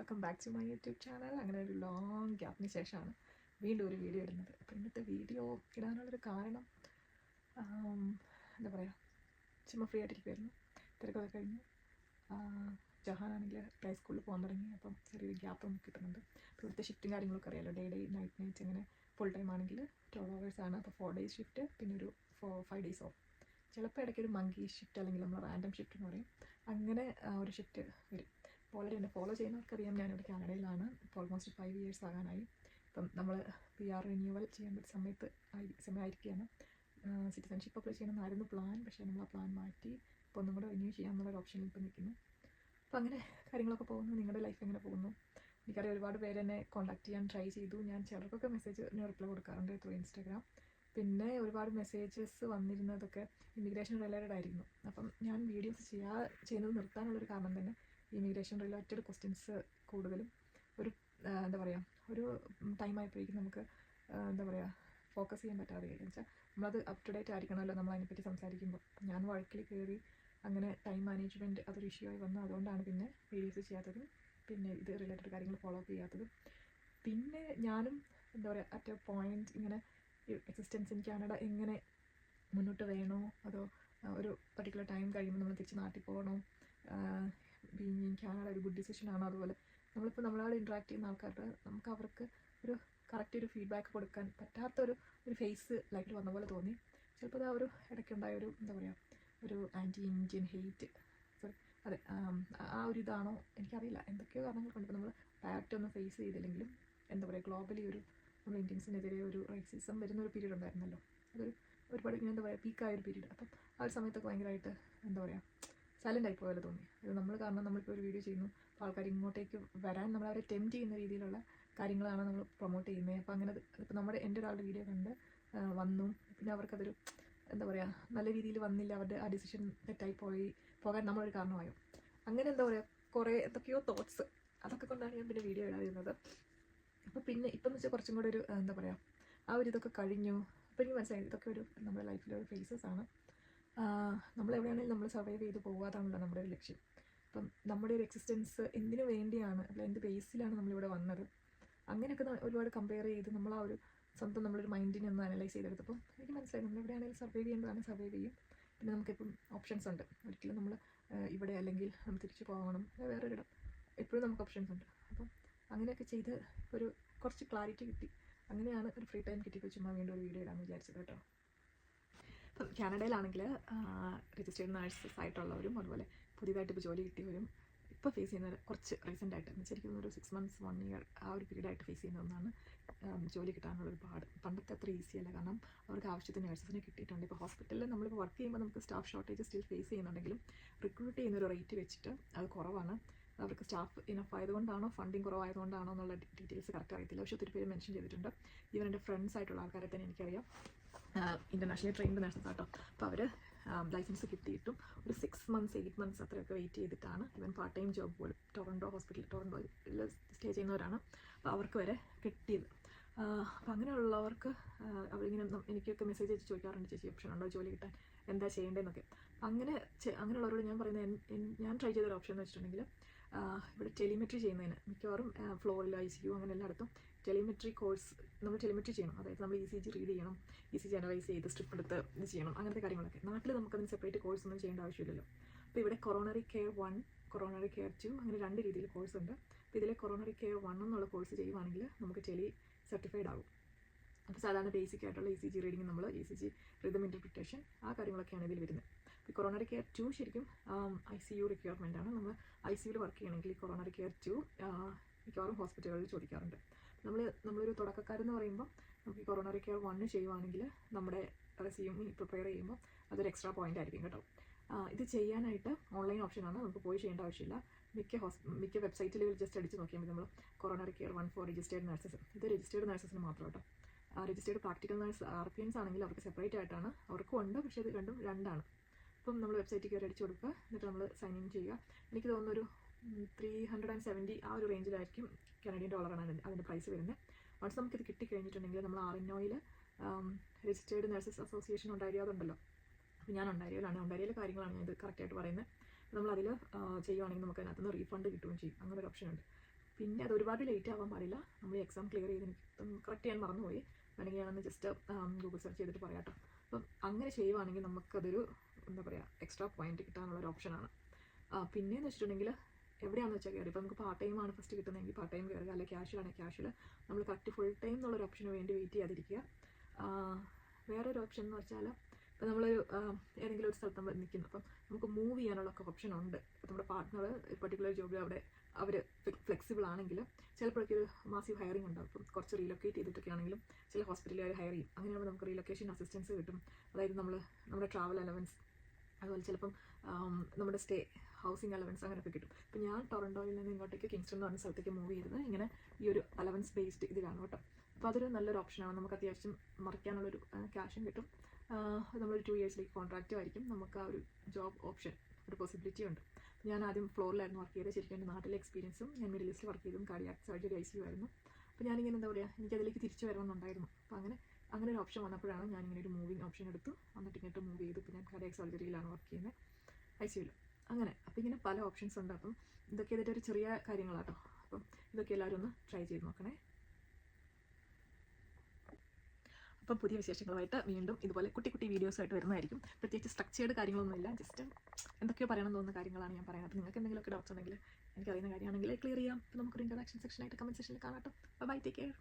Welcome back to my YouTube channel അങ്ങനെ ഒരു long ഗ്യാപ്പിന് ശേഷമാണ് വീണ്ടും ഒരു വീഡിയോ ഇടുന്നത്. അപ്പോൾ ഇന്നത്തെ വീഡിയോ ഇടാനുള്ളൊരു കാരണം എന്താ പറയുക ചുമ്മാ ഫ്രീ ആയിട്ടിരിക്കുമായിരുന്നു തിരക്കൊക്കെ കഴിഞ്ഞു. ജഹാനാണെങ്കിൽ ഹൈ സ്കൂളിൽ പോകാൻ തുടങ്ങി. അപ്പം ചെറിയൊരു ഗ്യാപ്പ് നമുക്ക് കിട്ടുന്നുണ്ട്. അപ്പോൾ ഇവിടുത്തെ ഷിഫ്റ്റും കാര്യങ്ങളൊക്കെ അറിയാലോ. ഡേ ഡേ നൈറ്റ് നൈറ്റ് അങ്ങനെ ഫുൾ ടൈം ആണെങ്കിൽ ട്വൽവ് ഹവേഴ്സ് ആണ്. അപ്പോൾ ഫോർ ഡേയ്സ് ഷിഫ്റ്റ് പിന്നെ ഒരു ഫോർ ഫൈവ് ഡേയ്സ് ഓഫ് ചിലപ്പോൾ ഇടയ്ക്ക് ഒരു മങ്കി ഷിഫ്റ്റ് അല്ലെങ്കിൽ നമ്മൾ റാൻഡം ഷിഫ്റ്റ് എന്ന് പറയും. അങ്ങനെ ഒരു ഷിഫ്റ്റ് വരും. ഓൾറെഡി എന്നെ ഫോളോ ചെയ്യുന്നവർക്കറിയാം ഞാനിവിടെ കാനഡയിലാണ്. ഇപ്പോൾ ഓൾമോസ്റ്റ് ഫൈവ് ഇയേഴ്സ് ആകാനായി. ഇപ്പം നമ്മൾ പി ആർ റിന്യൂവൽ ചെയ്യാൻ പറ്റിയ സമയത്ത് ആയി സമയമായിരിക്കുകയാണ്. സിറ്റിസൺഷിപ്പ് അപ്ലൈ ചെയ്യണമെന്നായിരുന്നു പ്ലാൻ പക്ഷേ നമ്മൾ ആ പ്ലാൻ മാറ്റി. ഇപ്പോൾ ഒന്നും കൂടെ റിന്യൂ ചെയ്യാമെന്നുള്ള ഒരു ഓപ്ഷനിൽ ഇപ്പോൾ നിൽക്കുന്നു. അപ്പോൾ അങ്ങനെ കാര്യങ്ങളൊക്കെ പോകുന്നു. നിങ്ങളുടെ ലൈഫ് എങ്ങനെ പോകുന്നു? എനിക്കറിയാം ഒരുപാട് പേര് എന്നെ കോൺടാക്ട് ചെയ്യാൻ ട്രൈ ചെയ്തു. ഞാൻ ചിലർക്കൊക്കെ മെസ്സേജ് റിപ്ലൈ കൊടുക്കാറുണ്ട് ത്രൂ ഇൻസ്റ്റാഗ്രാം പിന്നെ ഒരുപാട് മെസ്സേജസ് വന്നിരുന്നതൊക്കെ ഇമിഗ്രേഷൻ റിലേറ്റഡ് ആയിരുന്നു. അപ്പം ഞാൻ വീഡിയോസ് ചെയ്യാ ചെയ്യുന്നത് നിർത്താനുള്ളൊരു കാരണം തന്നെ ഇമിഗ്രേഷൻ റിലേറ്റഡ് ക്വസ്റ്റ്യൻസ് കൂടുതലും. ഒരു എന്താ പറയുക ഒരു ടൈം ആയപ്പോഴേക്കും നമുക്ക് എന്താ പറയുക ഫോക്കസ് ചെയ്യാൻ പറ്റാതെ എന്ന് വെച്ചാൽ നമ്മളത് അപ് ടു ഡേറ്റ് ആയിരിക്കണമല്ലോ നമ്മൾ അതിനെപ്പറ്റി സംസാരിക്കുമ്പോൾ. ഞാൻ വഴക്കിൽ കയറി അങ്ങനെ ടൈം മാനേജ്മെന്റ് അതൊരു ഇഷ്യൂ ആയി വന്നു. അതുകൊണ്ടാണ് പിന്നെ വീഡിയോസ് ചെയ്യാത്തതും പിന്നെ ഇത് റിലേറ്റഡ് കാര്യങ്ങൾ ഫോളോ അപ്പ് ചെയ്യാത്തതും. പിന്നെ ഞാനും എന്താ പറയുക അറ്റ് എ പോയിന്റ് ഇങ്ങനെ എക്സിസ്റ്റൻസ് ഇൻ കാനഡ എങ്ങനെ മുന്നോട്ട് വേണോ? അതോ ഒരു പർട്ടിക്കുലർ ടൈം കഴിയുമ്പോൾ നമ്മൾ തിരിച്ച് നാട്ടിൽ പോകണോ? ബീങ് ഇൻ കാനഡ ഒരു ഗുഡ് ഡിസിഷൻ ആണ്? അതുപോലെ നമ്മളിപ്പോൾ നമ്മളോട് ഇൻട്രാക്ട് ചെയ്യുന്ന ആൾക്കാരുടെ നമുക്ക് അവർക്ക് ഒരു കറക്റ്റ് ഒരു ഫീഡ്ബാക്ക് കൊടുക്കാൻ പറ്റാത്ത ഒരു ഫേസ് ലൈറ്റ് വന്ന പോലെ തോന്നി. ചിലപ്പോൾ ആ ഒരു ഇടയ്ക്കുണ്ടായ ഒരു എന്താ പറയുക ഒരു ആന്റി ഇന്ത്യൻ ഹെയ്റ്റ് സോറി അതെ ആം, ഒരു ഇതാണോ? എനിക്കറിയില്ല. എന്തൊക്കെയോ കാരണങ്ങൾ കൊണ്ട് നമ്മൾ ഡയറക്റ്റ് ഒന്നും ഫേസ് ചെയ്തില്ലെങ്കിലും എന്താ പറയുക ഗ്ലോബലി ഒരു നമ്മൾ ഇന്ത്യൻസിനെതിരെ ഒരു റേസിസം വരുന്ന ഒരു പീരീഡ് ഉണ്ടായിരുന്നല്ലോ. അതൊരു ഒരുപാട് ഇങ്ങനെ എന്താ പറയുക പീക്കായ ഒരു പീരീഡ് അപ്പം ആ ഒരു സമയത്തൊക്കെ ഭയങ്കരമായിട്ട് എന്താ പറയുക സൈലന്റ് ആയി പോലെ തോന്നി. അത് നമ്മൾ കാരണം നമ്മളിപ്പോൾ ഒരു വീഡിയോ ചെയ്യുന്നു. അപ്പോൾ ആൾക്കാർ ഇങ്ങോട്ടേക്ക് വരാൻ നമ്മൾ അവരെ ടെംപ്റ്റ് ചെയ്യുന്ന രീതിയിലുള്ള കാര്യങ്ങളാണ് നമ്മൾ പ്രൊമോട്ട് ചെയ്യുന്നത് അപ്പോൾ അങ്ങനെ ഇപ്പോൾ നമ്മുടെ എന്റെ ഒരാളുടെ വീഡിയോ കണ്ട് വന്നു. പിന്നെ അവർക്കതൊരു എന്താ പറയുക നല്ല രീതിയിൽ വന്നില്ല. അവരുടെ ആ ഡിസിഷൻ തെറ്റായി പോയി. പോകാൻ നമ്മളൊരു കാരണമായോ. അങ്ങനെ എന്താ പറയുക കുറേ എന്തൊക്കെയോ തോട്ട്സ് അതൊക്കെ കൊണ്ടാണ് ഞാൻ പിന്നെ വീഡിയോ ഇടാതിരുന്നത്. അപ്പോൾ പിന്നെ ഇപ്പം എന്ന് വെച്ചാൽ കുറച്ചും കൂടെ ഒരു എന്താ പറയുക ആ ഒരു ഇതൊക്കെ കഴിഞ്ഞു. അപ്പോൾ എനിക്ക് മനസ്സിലായി ഇതൊക്കെ ഒരു നമ്മുടെ ലൈഫിലെ ഒരു ഫേസസ് ആണ്. നമ്മൾ എവിടെയാണെങ്കിലും നമ്മൾ സർവൈവ് ചെയ്ത് പോകാതാണല്ലോ നമ്മുടെ ഒരു ലക്ഷ്യം. അപ്പം നമ്മുടെ ഒരു എക്സിസ്റ്റൻസ് എന്തിനു വേണ്ടിയാണ് അല്ല എന്ത് ബേസിലാണ് നമ്മളിവിടെ വന്നത്? അങ്ങനെയൊക്കെ ഒരുപാട് കമ്പയർ ചെയ്ത് നമ്മൾ ആ ഒരു സ്വന്തം നമ്മളൊരു മൈൻഡിനെ ഒന്ന് അനലൈസ് ചെയ്തെടുത്തപ്പോൾ എനിക്ക് മനസ്സിലായി നമ്മൾ എവിടെയാണെങ്കിലും സർവൈവ് ചെയ്യേണ്ടതാണ് സർവൈവ് ചെയ്യും. പിന്നെ നമുക്കിപ്പം ഓപ്ഷൻസ് ഉണ്ട്. ഒരിക്കലും നമ്മൾ ഇവിടെ അല്ലെങ്കിൽ നമ്മൾ തിരിച്ചു പോകണം. വേറൊരിടം. എപ്പോഴും നമുക്ക് ഓപ്ഷൻസ് ഉണ്ട്. അപ്പം അങ്ങനെയൊക്കെ ചെയ്ത് ഒരു കുറച്ച് ക്ലാരിറ്റി കിട്ടി. അങ്ങനെയാണ് ഒരു ഫ്രീ ടൈം കിട്ടിയപ്പോൾ ചുമ്മാ വീണ്ടും ഒരു വീഡിയോ ഇടാമെന്ന് വിചാരിച്ചത് കേട്ടോ. കാനഡയിലാണെങ്കിൽ രജിസ്റ്റേർഡ് നഴ്സസ് ആയിട്ടുള്ളവരും അതുപോലെ പുതിയതായിട്ട് ഇപ്പോൾ ജോലി കിട്ടിയവരും ഇപ്പോൾ ഫേസ് ചെയ്യുന്ന കുറച്ച് റീസെന്റ് ആയിട്ട് എന്ന് ശരിക്കും ഒരു സിക്സ് മന്ത്സ് വൺ ഇയർ ആ ഒരു പീരീഡായിട്ട് ഫേസ് ചെയ്യുന്ന ഒന്നാണ് ജോലി കിട്ടാനുള്ള ഒരു പാട് പണ്ടത്തെ അത്ര ഈസി അല്ല. കാരണം അവർക്ക് ആവശ്യത്തിന് നഴ്സസിനെ കിട്ടിയിട്ടുണ്ട്. ഇപ്പോൾ ഹോസ്പിറ്റലിൽ നമ്മളിപ്പോൾ വർക്ക് ചെയ്യുമ്പോൾ നമുക്ക് സ്റ്റാഫ് ഷോർട്ടേജ് സ്റ്റിൽ ഫേസ് ചെയ്യുന്നുണ്ടെങ്കിലും റിക്രൂട്ട് ചെയ്യുന്ന ഒരു റേറ്റ് വെച്ചിട്ട് അത് കുറവാണ്. അവർക്ക് സ്റ്റാഫ് ഇനഫ് ആയതുകൊണ്ടാണോ ഫണ്ടിങ് കുറവായതുകൊണ്ടാണോ എന്നുള്ള ഡീറ്റെയിൽസ് കറക്റ്റ് അറിയത്തില്ല. പക്ഷേ ഒത്തിരി പേര് മെൻഷൻ ചെയ്തിട്ടുണ്ട്. ഈവൻ എന്റെ ഫ്രണ്ട്സ് ആയിട്ടുള്ള ആൾക്കാരെ തന്നെ എനിക്കറിയാം. ഇന്റർനാഷണലി ട്രെയിൻഡ് നഴ്സസ് ആട്ടോ. അപ്പോൾ അവർ ലൈസൻസ് കിട്ടിയിട്ടും ഒരു സിക്സ് മന്ത്സ് എയ്റ്റ് മന്ത്സ് അത്രയൊക്കെ വെയിറ്റ് ചെയ്തിട്ടാണ് ഇവൻ പാർട്ട് ടൈം ജോബ് പോലും ടൊറൻഡോ ഹോസ്പിറ്റൽ ടൊറൻഡോയിൽ സ്റ്റേ ചെയ്യുന്നവരാണ്. അപ്പോൾ അവർക്ക് വരെ കിട്ടിയത്. അപ്പോൾ അങ്ങനെയുള്ളവർക്ക് അവരിങ്ങനെ എനിക്കൊക്കെ മെസ്സേജ് അയച്ച് ചോദിക്കാറുണ്ട് ചേച്ചി ഓപ്ഷൻ ഉണ്ടോ ജോലി കിട്ടാൻ? എന്താ ചെയ്യേണ്ടതെന്നൊക്കെ? അങ്ങനെ അങ്ങനെയുള്ളവരോട് ഞാൻ പറയുന്നത് ഞാൻ ട്രൈ ചെയ്തൊരു ഓപ്ഷൻ എന്ന് വെച്ചിട്ടുണ്ടെങ്കിൽ ഇവിടെ ടെലിമെട്രി ചെയ്യുന്നതിന്. മിക്കവാറും ഫ്ലോറിൽ ഐ സി യു അങ്ങനെ എല്ലായിടത്തും ടെലിമെട്രി കോഴ്സ് നമ്മൾ ടെലിമെട്രി ചെയ്യണം. അതായത് നമ്മൾ ഇ സി ജി റീഡ് ചെയ്യണം ഇ സി ജി അനലൈസ് ചെയ്ത് സ്ട്രിപ്പ് എടുത്ത് ഇത് ചെയ്യണം അങ്ങനത്തെ കാര്യങ്ങളൊക്കെ. നാട്ടിൽ നമുക്കതിന് സെപ്പറേറ്റ് കോഴ്സ് ഒന്നും ചെയ്യേണ്ട ആവശ്യമില്ലല്ലോ. അപ്പോൾ ഇവിടെ coronary care one coronary care two അങ്ങനെ രണ്ട് രീതിയിൽ കോഴ്സ് ഉണ്ട്. അപ്പോൾ ഇതിലെ കൊറോണറി കെയർ വൺ എന്നുള്ള കോഴ്സ് ചെയ്യുവാണെങ്കിൽ നമുക്ക് ടെലി സർട്ടിഫൈഡ് ആകും. അപ്പോൾ സാധാരണ ബേസിക് ആയിട്ടുള്ള ഇ സി ജി റീഡിങ് നമ്മൾ E C G rhythm interpretation ആ കാര്യങ്ങളൊക്കെയാണ് ഇതിൽ വരുന്നത്. കൊറോണറി കെയർ ടു ശരിക്കും ഐ സി യു റിക്വയർമെന്റ് ആണ്. നമ്മൾ ഐ സി യുവിൽ വർക്ക് ചെയ്യണമെങ്കിൽ ഈ കൊറോണറി കെയർ ടു മിക്കവാറും ഹോസ്പിറ്റലുകളിൽ ചോദിക്കാറുണ്ട്. നമ്മൾ നമ്മളൊരു തുടക്കക്കാരെന്ന് പറയുമ്പോൾ നമുക്ക് ഈ കൊറോണറി കെയർ വണ്ണ് ചെയ്യുവാണെങ്കിൽ നമ്മുടെ റെസ്യൂമി പ്രിപ്പയർ ചെയ്യുമ്പോൾ അതൊരു എക്സ്ട്രാ പോയിന്റ് ആയിരിക്കും കേട്ടോ. ഇത് ചെയ്യാനായിട്ട് ഓൺലൈൻ ഓപ്ഷനാണ് നമുക്ക് പോയി ചെയ്യേണ്ട ആവശ്യമില്ല. മിക്ക ഹോസ് മിക്ക വെബ്സൈറ്റിൽ ജസ്റ്റ് അടിച്ച് നോക്കിയാൽ മതി നമ്മൾ coronary care one for registered nurses ഇത് രജിസ്റ്റേർഡ് നഴ്സസിന് മാത്രം കേട്ടോ. Registered practical nurse R P Ns ആണെങ്കിൽ അവർക്ക് സെപ്പറേറ്റ് ആയിട്ടാണ്. അവർക്കും ഉണ്ട് പക്ഷേ ഇത് രണ്ടും രണ്ടാണ്. അപ്പം നമ്മൾ വെബ്സൈറ്റിൽ കയറി അടിച്ചു കൊടുക്കുക. എന്നിട്ട് നമ്മൾ സൈൻ ഇൻ ചെയ്യുക. എനിക്ക് തോന്നുന്നു ഒരു ത്രീ ഹൺഡ്രഡ് ആൻഡ് സെവന്റി ആ ഒരു റേഞ്ചിലായിരിക്കും കനഡിയൻ ഡോളറാണ് അതിന്റെ പ്രൈസ് വരുന്നത്. വൺസ് നമുക്കിത് കിട്ടിക്കഴിഞ്ഞിട്ടുണ്ടെങ്കിൽ നമ്മൾ ആർ എൻ ഒയിൽ രജിസ്റ്റേർഡ് നഴ്സസ് അസോസിയേഷൻ ഉണ്ടായിരിക്കാതുണ്ടല്ലോ അപ്പോൾ ഞാൻ ഉണ്ടായിരുന്നില്ലാണ് ഉണ്ടായിരുന്ന കാര്യങ്ങളാണ് ഞാൻ ഇത് കറക്റ്റായിട്ട് പറയുന്നത്. നമ്മൾ അതിൽ ചെയ്യുവാണെങ്കിൽ നമുക്ക് അതിനകത്ത് റീഫണ്ട് കിട്ടുകയും ചെയ്യും. അങ്ങനെ ഒരു ഓപ്ഷൻ ഉണ്ട്. പിന്നെ അത് ഒരുപാട് ലേറ്റ് ആവാൻ പാടില്ല. നമ്മൾ എക്സാം ക്ലിയർ ചെയ്ത് കറക്റ്റ് ചെയ്യാൻ മറന്നുപോയി. വേണമെങ്കിൽ ഞാനൊന്ന് ജസ്റ്റ് ഗൂഗിൾ സെർച്ച് ചെയ്തിട്ട് പറയാം കേട്ടോ. അപ്പം അങ്ങനെ ചെയ്യുവാണെങ്കിൽ നമുക്കതൊരു എന്താ പറയുക എക്സ്ട്രാ പോയിന്റ് കിട്ടാനുള്ള ഒരു ഓപ്ഷനാണ് പിന്നെയെന്ന് വെച്ചിട്ടുണ്ടെങ്കിൽ എവിടെയാണെന്ന് വെച്ചാൽ കയറി ഇപ്പോൾ നമുക്ക് പാർട്ട് ടൈം ആണ് ഫസ്റ്റ് കിട്ടുന്നതെങ്കിൽ പാർട്ട് ടൈം കയറുക അല്ലെങ്കിൽ ക്യാഷിലാണെങ്കിൽ ക്യാഷിൽ നമ്മൾ കറക്റ്റ് ഫുൾ ടൈം എന്നുള്ളൊരു ഓപ്ഷന് വേണ്ടി വെയിറ്റ് ചെയ്യാതിരിക്കുക. വേറൊരു ഓപ്ഷൻ എന്ന് വെച്ചാൽ ഇപ്പോൾ നമ്മളൊരു ഏതെങ്കിലും ഒരു സ്ഥലത്ത് നമ്മൾ നിൽക്കുന്നു. അപ്പം നമുക്ക് മൂവ് ചെയ്യാനുള്ള ഒക്കെ ഓപ്ഷൻ ഉണ്ട്. ഇപ്പം നമ്മുടെ പാർട്ട്ണർ പർട്ടിക്കുലർ ജോബിൽ അവിടെ അവർ ഫ്ലെക്സിബിൾ ആണെങ്കിൽ ചിലപ്പോഴൊക്കെ ഒരു മാസീവ് ഹയറിംഗ് ഉണ്ടാവും. ഇപ്പം കുറച്ച് റീലൊക്കേറ്റ് ചെയ്തിട്ടൊക്കെ ആണെങ്കിലും ചില ഹോസ്പിറ്റലുകാർ ഹയർ ചെയ്യും. അങ്ങനെയാകുമ്പോൾ നമുക്ക് റീലൊക്കേഷൻ അസിസ്റ്റൻസ് കിട്ടും. അതായത് നമ്മൾ നമ്മുടെ ട്രാവൽ അലവൻസ് അതുപോലെ ചിലപ്പം നമ്മുടെ സ്റ്റേ ഹൗസിംഗ് അലവൻസ് അങ്ങനെയൊക്കെ കിട്ടും. ഇപ്പം ഞാൻ ടൊറന്റോയിൽ നിന്ന് ഇങ്ങോട്ടേക്ക് കിങ്സ്റ്റൺ എന്ന് പറഞ്ഞ സ്ഥലത്തേക്ക് മൂവ് ചെയ്തത് ഇങ്ങനെ ഈ ഒരു അലവൻസ് ബേസ്ഡ് ഇതിലാണ് കേട്ടോ. അപ്പോൾ അതൊരു നല്ലൊരു ഓപ്ഷനാണ് നമുക്ക് അത്യാവശ്യം മറിക്കാനുള്ളൊരു ക്യാഷും കിട്ടും. നമ്മളൊരു ടു ഇയേഴ്സിലേക്ക് കോൺട്രാക്റ്റും ആയിരിക്കും. നമുക്ക് ആ ഒരു ജോബ് ഓപ്ഷൻ ഒരു പോസിബിലിറ്റി ഉണ്ട്. ഞാൻ ആദ്യം ഫ്ലോറിലായിരുന്നു വർക്ക് ചെയ്തത്. ശരിക്കും എന്റെ നാട്ടിലെ എക്സ്പീരിയൻസും ഞാൻ മിഡിൽ ഈസ്റ്റിൽ വർക്ക് ചെയ്തും കാർഡിയാക് സർജറി ഐ സി ആയിരുന്നു. അപ്പോൾ ഞാനിങ്ങനെ എന്താ പറയുക എനിക്കതിലേക്ക് തിരിച്ചു വരണമെന്നുണ്ടായിരുന്നു. അപ്പോൾ അങ്ങനെ അങ്ങനെ ഒരു ഓപ്ഷൻ വന്നപ്പോഴാണ് ഞാൻ ഇങ്ങനെ ഒരു മൂവിങ് ഓപ്ഷൻ എടുത്തു എന്നിട്ട് ഇങ്ങോട്ട് മൂവ് ചെയ്തു ഇപ്പോൾ ഞാൻ കാർഡിയാക് സർജറിയിലാണ് വർക്ക് ചെയ്യുന്നത് ഐ അങ്ങനെ. അപ്പോൾ ഇങ്ങനെ പല ഓപ്ഷൻസ് ഉണ്ട്. അപ്പം ഇതൊക്കെ ഇതിന്റെ ഒരു ചെറിയ കാര്യങ്ങളാട്ടോ. അപ്പം ഇതൊക്കെ എല്ലാവരും ഒന്ന് ട്രൈ ചെയ്ത് നോക്കണേ. അപ്പം പുതിയ വിശേഷങ്ങളുമായിട്ട് വീണ്ടും ഇതുപോലെ കുട്ടി കുട്ടി വീഡിയോസ് ആയിട്ട് വരുന്നതായിരിക്കും. പ്രത്യേകിച്ച് സ്ട്രക്ചേർഡ് കാര്യങ്ങളൊന്നുമില്ല. ജസ്റ്റ് എന്തൊക്കെയോ പറയണം തോന്നുന്ന കാര്യങ്ങളാണ് ഞാൻ പറയുന്നത്. നിങ്ങൾക്ക് എന്തെങ്കിലുമൊക്കെ ഡൗട്ട്സ് ഉണ്ടെങ്കിൽ എനിക്കറിയുന്ന കാര്യമാണെങ്കിൽ ക്ലിയർ ചെയ്യാം. അപ്പോൾ നമുക്കൊരു ഇൻട്രഡക്ഷൻ സെക്ഷനായിട്ട് കമന്റ് സെക്ഷനിൽ കാണാം ബൈ ടേക്ക് കെയർ